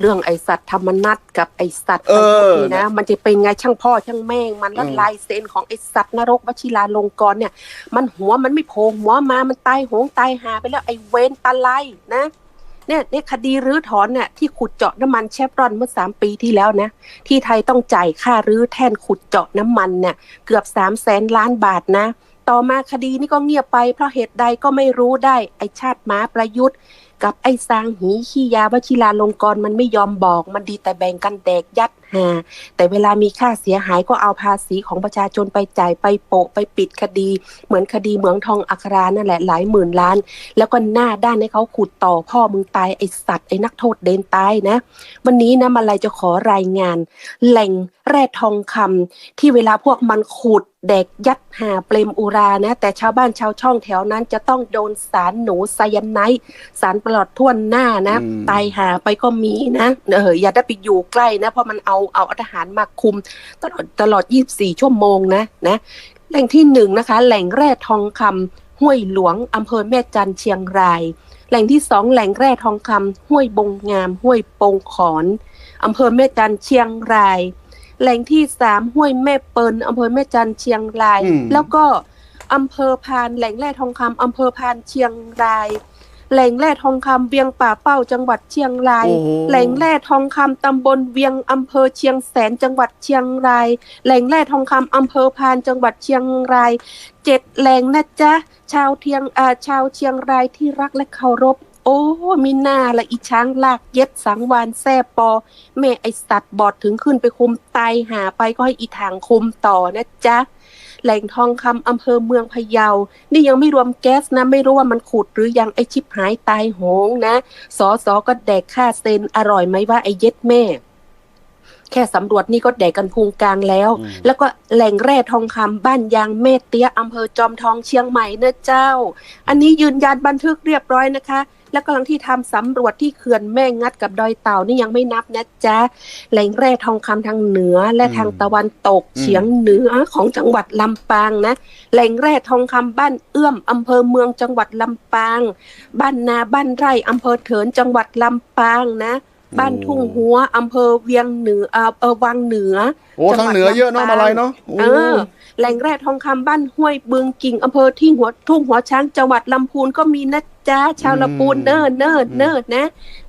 เรื่องไอสัตว์ธรรมนัตกับไอสัตว์เออนี่นะ มันจะเป็นไงช่างพ่อช่างแม่งมันละอืมลายเซ็นของไอสัตว์นรกวชิราลงกรณ์เนี่ย มันหัวมันไม่โผล่หัวมามันตายโหงตายหาไปแล้วไอเวนตะไลนะเนี่ยเนี่ยคดีรื้อถอนเนี่ยที่ขุดเจาะน้ำมันเชฟรอนเมื่อสามปีที่แล้วนะ ที่ไทยต้องจ่ายค่ารื้อแท่นขุดเจาะน้ำมันเนี่ยเกือบสามแสนล้านบาทนะ ต่อมาคดีนี้ก็เงียบไปเพราะเหตุใดก็ไม่รู้ได้ไอชาติหมาประยุทธ์ กับไอ้สร้างหีขี้ยาวชิราลงกรณ์มันไม่ยอมบอก มันดีแต่แบ่งกันแดกยัดหา แต่เวลามีค่าเสียหายก็เอาภาษีของประชาชนไปจ่ายไปโปะไปปิดคดี เหมือนคดีเหมืองทองอัครานั่นแหละหลายหมื่นล้าน แล้วก็หน้าด้านให้เขาขุดต่อพ่อมึงตายไอสัตว์ไอนักโทษเดนตายนะ วันนี้นะมาลายจะขอรายงาน แหล่งแร่ทองคำที่เวลาพวกมันขุด แดกยัดหาเปลมอุรานะ แต่ชาวบ้านชาวช่องแถวนั้นจะต้องโดนสารหนูไซยาไนด์สารปลอดท่วนหน้านะอืมตายหาไปก็มีนะเอออย่าได้ไปอยู่ใกล้นะ เพราะมันเอาเอาทหารมาคุม ตลอดตลอด 24 ชั่วโมงนะนะแหล่งที่หนึ่งนะคะ แหล่งแร่ทองคำห้วยหลวงอำเภอแม่จันทร์เชียงราย แหล่งที่สองแหล่งแร่ทองคำห้วยบงงาม ห้วยปงขอนอำเภอแม่จันทร์เชียงราย แหล่งที่สามห้วยแม่เปิลอำเภอแม่จันทร์เชียงรายอืมแล้วก็อำเภอพานแหล่งแร่ทองคำอำเภอพานเชียงราย แหล่งแร่ทองคำเวียงป่าเป้าจังหวัดเชียงรายโอ้โหแหล่งแร่ทองคำตำบลเวียงอำเภอเชียงแสนจังหวัดเชียงราย แหล่งแร่ทองคำอำเภอพานจังหวัดเชียงรายเจ็ดแหล่งนะจ๊ะชาวเทียงอาชาวเชียงรายที่รักและเคารพ โอ้มีหน้าละอีช้างลากเย็ดสังวานแซ่ปอ แม่ไอสัตว์บอดถึงขึ้นไปคุมตายหาไปก็ให้อีทางคุมต่อนะจ๊ะแหล่งทองคำอำเภอเมืองพะเยา นี่ยังไม่รวมแก๊สนะ ไม่รู้ว่ามันขุดหรือยังไอชิบหายตายโหงนะ สอสอก็แดกค่าเซนอร่อยไหมว่าไอเย็ดแม่ แค่สำรวจนี่ก็แดกกันพุงกลางแล้วอืมแล้วก็แหล่งแร่ทองคำบ้านยางเมตเตี้ยอำเภอจอมทองเชียงใหม่เนะเจ้า อันนี้ยืนยันบันทึกเรียบร้อยนะคะ และกำลังที่ทำสำรวจที่เขื่อนแม่งัดกับดอยเต่านี่ยังไม่นับนะจ๊ะแหล่งแร่ทองคำทางเหนือและอืมทางตะวันตกอืมเฉียงเหนือของจังหวัดลำปางนะ แหล่งแร่ทองคำบ้านเอื้อมอำเภอเมืองจังหวัดลำปาง บ้านนาบ้านไร่อำเภอเถินจังหวัดลำปางนะ บ้านทุ่งหัวอำเภอเวียงเหนือเอ่อเออวังเหนือโอ้ทางเหนือเยอะเนาะมาลายเนาะโอ้เออแหล่งแร่ทองคำบ้านห้วยบึงกิ่งอำเภอที่หัวทุ่งหัวช้างจังหวัดลำพูนก็มีนะจ๊ะชาวลำพูนเนิร์ดเนิร์ดเนิร์ดนะ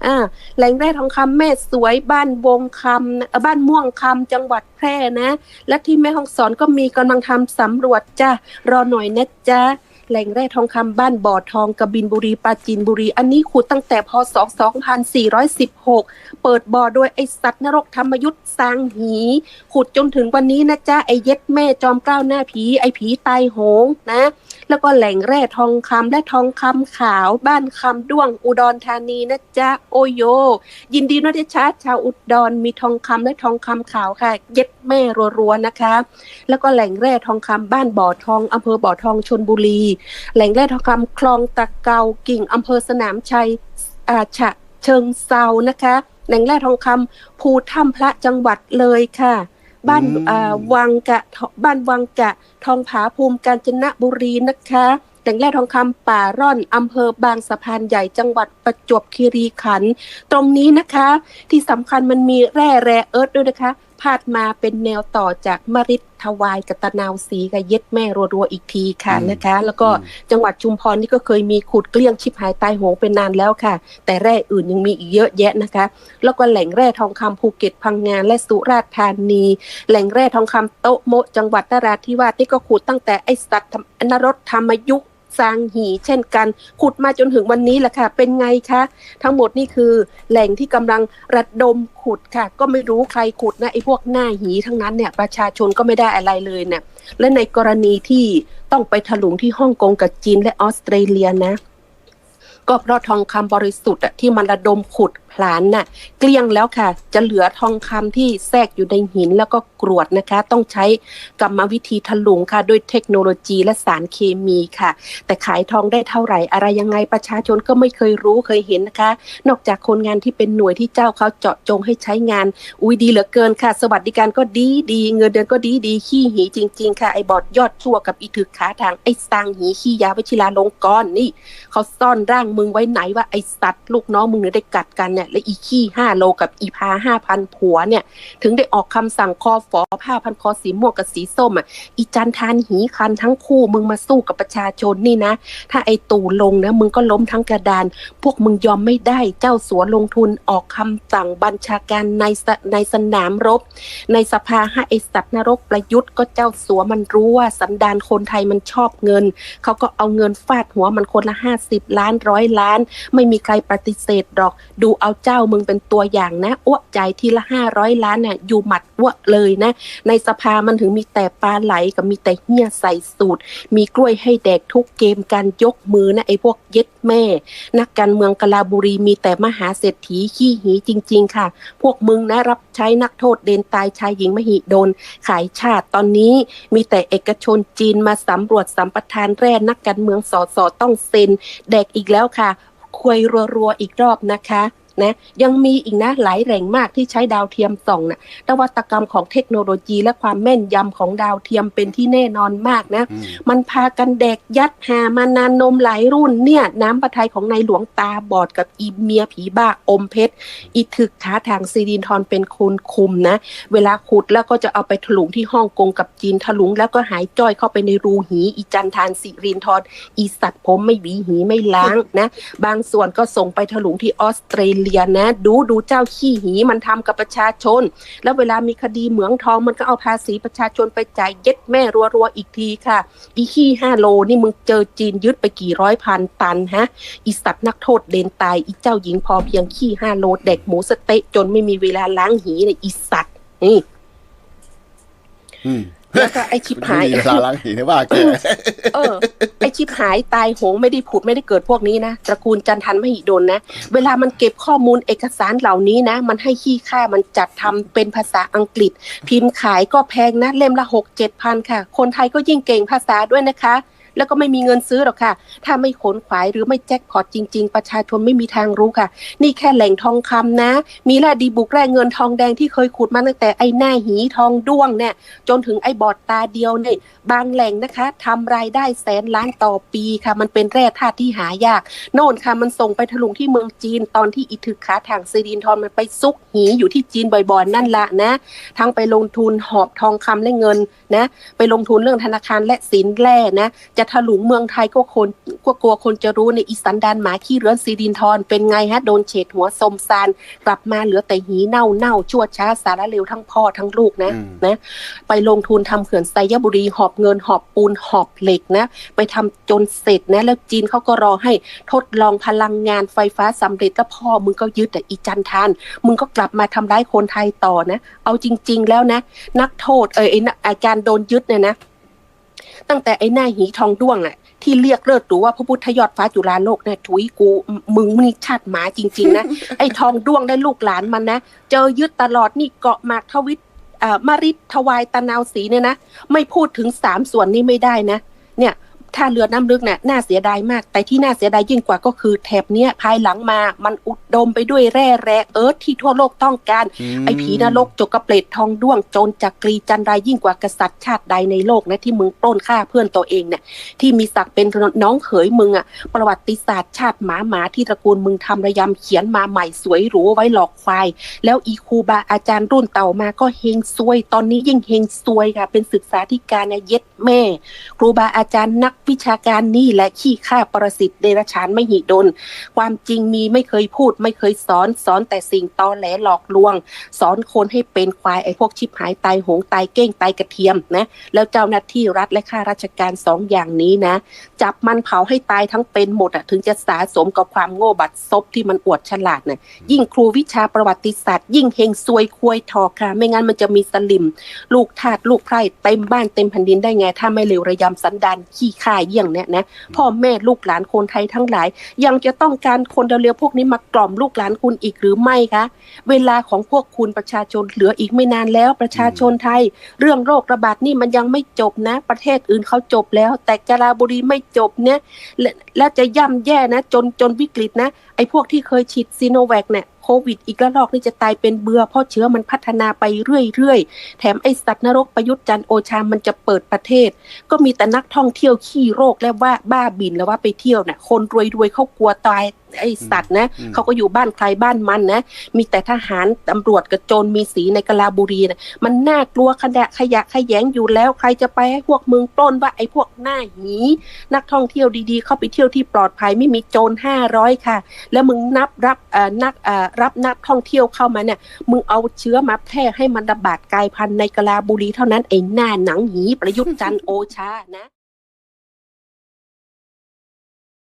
อ่าแหล่งแร่ทองคำแม่สวยบ้านวงคำเอ่อบ้านม่วงคำจังหวัดแพร่นะ และที่แม่ฮ่องสอนก็มีกำลังทำสำรวจจ้ารอหน่อยนะจ๊ะ แหล่งแร่ทองคำบ้านบ่อทองกบินบุรีปราจีนบุรี อันนี้ขุดตั้งแต่พศ 2416 เปิดบ่อโดยไอสัตว์นรกธรรมยุทธ์สร้างหี ขุดจนถึงวันนี้นะจ๊ะ ไอเย็ดแม่จอมเกล้าหน้าผี ไอผีตายโหงนะ แล้วก็แหล่งแร่ทองคำและทองคำขาวบ้านคำด้วงอุดรธานีนะจ๊ะ โอโย ยินดีนะเดชะชาวอุดรมีทองคำและทองคำขาวค่ะ เย็ดแม่รัวๆนะคะ แล้วก็แหล่งแร่ทองคำบ้านบ่อทองอำเภอบ่อทองชนบุรีแหล่งแร่ทองคำคลองตะเกากิ่งอำเภอสนามชัยอาฉะเชิงเซานะคะ แหล่งแร่ทองคำภูถ้ำพระจังหวัดเลยค่ะ บ้านอืมอ่าวังกะทบ้านวังกะทองผาภูมิกาญจนบุรีนะคะแหล่งแร่ทองคำป่าร่อนอำเภอบางสะพานใหญ่จังหวัดประจวบคีรีขันธ์ตรงนี้นะคะ ที่สำคัญมันมีแร่แร่เอิร์ธด้วยนะคะ พาดมาเป็นแนวต่อจากมริดทวายกับตะนาวสีกับเย็ดแม่รัวๆอีกทีค่ะอืมนะคะ แล้วก็อืมจังหวัดชุมพรนี่ก็เคยมีขุดเกลี้ยงชิบหายตายโหงเป็นนานแล้วค่ะ แต่แร่อื่นยังมีอีกเยอะแยะนะคะ แล้วก็แหล่งแร่ทองคำภูเก็ตพังงานและสุราษฎร์ธานี แหล่งแร่ทองคำโต๊ะโมะจังหวัดนราธิวาสนี่ก็ขุดตั้งแต่ไอสัตว์ธรรมนรกธรรมยุค สร้างหีเช่นกัน ขุดมาจนถึงวันนี้แหละค่ะ เป็นไงคะทั้งหมดนี่คือแหล่งที่กำลังระดมขุดค่ะ ก็ไม่รู้ใครขุดนะไอ้พวกหน้าหีทั้งนั้นเนี่ยประชาชนก็ไม่ได้อะไรเลยเนี่ยและในกรณีที่ต้องไปถลุงที่ฮ่องกงกับจีนและออสเตรเลียนะ ก็เพราะทองคำบริสุทธิ์อะที่มันระดมขุด ผลานน่ะ เกลี้ยงแล้วค่ะ จะเหลือทองคำที่แทรกอยู่ในหินแล้วก็กรวดนะคะ ต้องใช้กรรมวิธีถลุงค่ะ ด้วยเทคโนโลยีและสารเคมีค่ะ แต่ขายทองได้เท่าไหร่ อะไรยังไงประชาชนก็ไม่เคยรู้เคยเห็นนะคะ นอกจากคนงานที่เป็นหน่วยที่เจ้าเขาเจาะจงให้ใช้งาน อุ้ยดีเหลือเกินค่ะ สวัสดิการก็ดีดีเงินเดือนก็ดีดีขี้หีจริง ๆ ค่ะไอ้บอดยอดชั่วกับอีถึกขาทางไอ้สร้างหีขี้ยาวชิลาลงกรณ์นี่เขาซ่อนร่างมึงไว้ไหนว่าไอ้สัตว์ลูกน้องมึงเนี่ยได้กัดกันเนี่ยและอีขี้ห้าโลกับอีพาห้าพันผัวเนี่ย ถึงได้ออกคำสั่งคอฝอผ้าพันคอสีม่วงกับสีส้มอะอีจันทานหีคันทั้งคู่มึงมาสู้กับประชาชนนี่นะ ถ้าไอตู่ลงนะมึงก็ล้มทั้งกระดาน พวกมึงยอมไม่ได้เจ้าสัวลงทุนออกคำสั่งบัญชาการในในสนามรบ ในสภาให้ไอสัตว์นรกประยุทธ์ก็เจ้าสัวมันรู้ว่าสันดานคนไทยมันชอบเงินเขาก็เอาเงินฟาดหัวมันคนละห้าสิบล้านร้อยล้าน ไม่มีใครปฏิเสธหรอก ดูเอาเจ้ามึงเป็นตัวอย่างนะอ้วกใจายทีละห้าร้อยล้านเนี่ยอยู่หมัดอ้วกเลยนะ ในสภามันถึงมีแต่ปลาไหลกับมีแต่เหี้ยใส่สูตร มีกล้วยให้แดกทุกเกมการยกมือนะไอ้พวกเย็ดแม่ นักการเมืองกลาบุรีมีแต่มหาเศรษฐีขี้หีจริง ๆ ค่ะ พวกมึงนะรับใช้นักโทษเดนตายชายหญิงมหิดลขายชาติตอนนี้มีแต่เอกชนจีนมาสำรวจสัมปทานแร่นักการเมืองสอสอต้องเซ็นแดกอีกแล้วค่ะ ควยรัวๆอีกรอบนะคะ นะยังมีอีกนะหลายแหล่งมากที่ใช้ดาวเทียมส่องนะนวัตกรรมของเทคโนโลยีและความแม่นยำของดาวเทียมเป็นที่แน่นอนมากนะอืมมันพากันแดกยัดหามานานนมหลายรุ่นเนี่ย น้ำประทัยของนายหลวงตาบอดกับอีเมียผีบ้าอมเพชรอีถึกขาทางซีดินทรเป็นคนคุมนะ เวลาขุดแล้วก็จะเอาไปถลุงที่ฮ่องกงกับจีนถลุงแล้วก็หายจ้อยเข้าไปในรูหีอีจันทานสิรินทรอีสัตว์ผมไม่หวีหีไม่ล้างนะ บางส่วนก็ส่งไปถลุงที่ออสเตรเลียนะ ดูดูเจ้าขี้หีมันทำกับประชาชน แล้วเวลามีคดีเหมืองทองมันก็เอาภาษีประชาชนไปจ่ายเย็ดแม่รัวๆอีกทีค่ะ อีขี้ห้าโลนี่มึงเจอจีนยึดไปกี่ร้อยพันตันฮะอีสัตว์นักโทษเดนตายอีเจ้าหญิงพอเพียงขี้ห้าโลเด็กหมูสเต๊ะจนไม่มีเวลาล้างหีเลยอีสัตว์นี่ แล้วก็ไอชิบหายมีเวลาล้างหีเนี่ยว่าแกเออ ไอชิบหายตายโหงไม่ได้ผุดไม่ได้เกิดพวกนี้นะตระกูลจันทันไม่หิดนนะ เวลามันเก็บข้อมูลเอกสารเหล่านี้นะ มันให้ขี้ค่ามันจัดทำเป็นภาษาอังกฤษ พิมพ์ขายก็แพงนะ เล่มละหกเจ็ดพันค่ะ คนไทยก็ยิ่งเก่งภาษาด้วยนะคะ แล้วก็ไม่มีเงินซื้อหรอกค่ะ ถ้าไม่ขนขวายหรือไม่แจ็คพอตจริง ๆ ประชาชนไม่มีทางรู้ค่ะ นี่แค่แหล่งทองคำนะ มีแร่ดีบุกแร่เงินทองแดงที่เคยขุดมาตั้งแต่ไอ้หน้าหีทองด้วงเนี่ยจนถึงไอ้บอดตาเดียวเนี่ยบางแหล่งนะคะทำรายได้แสนล้านต่อปีค่ะ มันเป็นแร่ธาตุที่หายาก โน่นค่ะมันส่งไปถลุงที่เมืองจีนตอนที่อิถึกขาทางซีดินทอนมันไปซุกหีอยู่ที่จีนบ่อยๆนั่นละนะ ทั้งไปลงทุนหอบทองคำและเงินนะ ไปลงทุนเรื่องธนาคารและสินแร่นะ จะถลุงเมืองไทยก็คนก็กลัวคนจะรู้ในอีสันดานหมาขี้เรือนซีดินทอนเป็นไงฮะโดนเฉดหัวสมซานกลับมาเหลือแต่หีเน่าเน่าๆชั่วช้าสารเลวทั้งพ่อทั้งลูกนะอืมนะ ไปลงทุนทำเขื่อนไซยบุรีหอบเงินหอบปูนหอบเหล็กนะ ไปทำจนเสร็จนะแล้วจีนเขาก็รอให้ทดลองพลังงานไฟฟ้าสำเร็จแล้วพ่อมึงก็ยึดแต่อีจันทาน มึงก็กลับมาทำร้ายคนไทยต่อนะ เอาจริง ๆ แล้วนะ นักโทษเออไอ้นะไอ้การโดนยึดเนี่ยนะ ตั้งแต่ไอ้หน้าหีทองด้วงอะที่เรียกเลิศหรือว่าพระพุทธยอดฟ้าจุฬาโลกเนี่ยถุยกูมึงนี่ชาติหมาจริง ๆ นะ ไอ้ทองด้วงได้ลูกหลานมันนะ เจอยึดตลอดนี่เกาะหมากทวิตเอ่อมาริดทวายตะนาวสีเนี่ยนะ ไม่พูดถึงสามส่วนนี้ไม่ได้นะ เนี่ย ท่าเรือน้ำลึกเนี่ยน่าเสียดายมาก แต่ที่น่าเสียดายยิ่งกว่าก็คือแถบเนี้ยภายหลังมา มันอุดมไปด้วยแร่แร่เอิร์ธที่ทั่วโลกต้องการ ไอ้ผีนรกจกกระเปรตทองด้วงโจรจักรีจันไรยิ่งกว่ากษัตริย์ชาติใดในโลกนะที่มึงปล้นฆ่าเพื่อนตัวเองเนี่ยที่มีศักดิ์เป็นน้องเขยมึงอะประวัติศาสตร์ชาติหมาหมาที่ตระกูลมึงทำระยำเขียนมาใหม่สวยหรูไว้หลอกควาย แล้วอีครูบาอาจารย์รุ่นเต่ามาก็เฮงซวย ตอนนี้ยิ่งเฮงซวยค่ะ เป็นศึกษาธิการนะเย็ดแม่ ครูบาอาจารย์นักวิชาการนี่และขี้ข้าประสิทธิ์เดรัจฉานไม่หิดนความจริงมีไม่เคยพูด ไม่เคยสอนสอนแต่สิ่งตอแหลหลอกลวง สอนคนให้เป็นควายไอ้พวกชิบหายตายโหงตายเก้งตายกระเทียมนะแล้วเจ้าหน้าที่รัฐและข้าราชการสองอย่างนี้นะ จับมันเผาให้ตายทั้งเป็นหมดอะถึงจะสาสมกับความโง่บัดซบที่มันอวดฉลาดนะยิ่งครูวิชาประวัติศาสตร์ยิ่งเฮงซวยควยทอค่ะ ไม่งั้นมันจะมีสลิม ลูกทาสลูกไพร่เต็มบ้านเต็มแผ่นดินได้ไงถ้าไม่เลวระยำสันดานขี้ข่าเยี่ยงเนี่ยนะพ่อแม่ลูกหลานคนไทยทั้งหลาย ยังจะต้องการคนเร็วๆพวกนี้มากล่อมลูกหลานคุณอีกหรือไม่คะ เวลาของพวกคุณประชาชนเหลืออีกไม่นานแล้วประชาชนไทย เรื่องโรคระบาดนี่มันยังไม่จบนะ ประเทศอื่นเขาจบแล้ว แต่กาลาบุรีไม่จบเนี่ยและและจะย่ำแย่นะ จนจนวิกฤตนะไอ้พวกที่เคยฉีดซีโนแวคเนี่ยโควิดอีกระลอกนี่จะตายเป็นเบื่อเพราะเชื้อมันพัฒนาไปเรื่อยๆ แถมไอสัตว์นรกประยุทธ์จันโอชามันจะเปิดประเทศ ก็มีแต่นักท่องเที่ยวขี้โรคและว่าบ้าบินแล้วว่าไปเที่ยวน่ะคนรวยๆเขากลัวตาย ไอสัตว์นะอืมเขาก็อยู่บ้านใครบ้านมันนะมีแต่ทหารตำรวจกับโจรมีสีในกะลาบุรีนะมันน่ากลัวขยะขยะขยงอยู่แล้วใครจะไปให้พวกมึงปล้นว่าไอ้พวกหน้าหนีนักท่องเที่ยวดีๆ เข้าไปเที่ยวที่ปลอดภัยไม่มีโจรห้าร้อยค่ะ แล้วมึงนับรับเอ่อนักเอ่อรับนักท่องเที่ยวเข้ามาเนี่ยมึงเอาเชื้อมาแพร่ให้มันระบาดกลายพันธุ์ในกะลาบุรีเท่านั้นไอ้หน้าหนังหีประยุทธ์จันทร์โอชานะ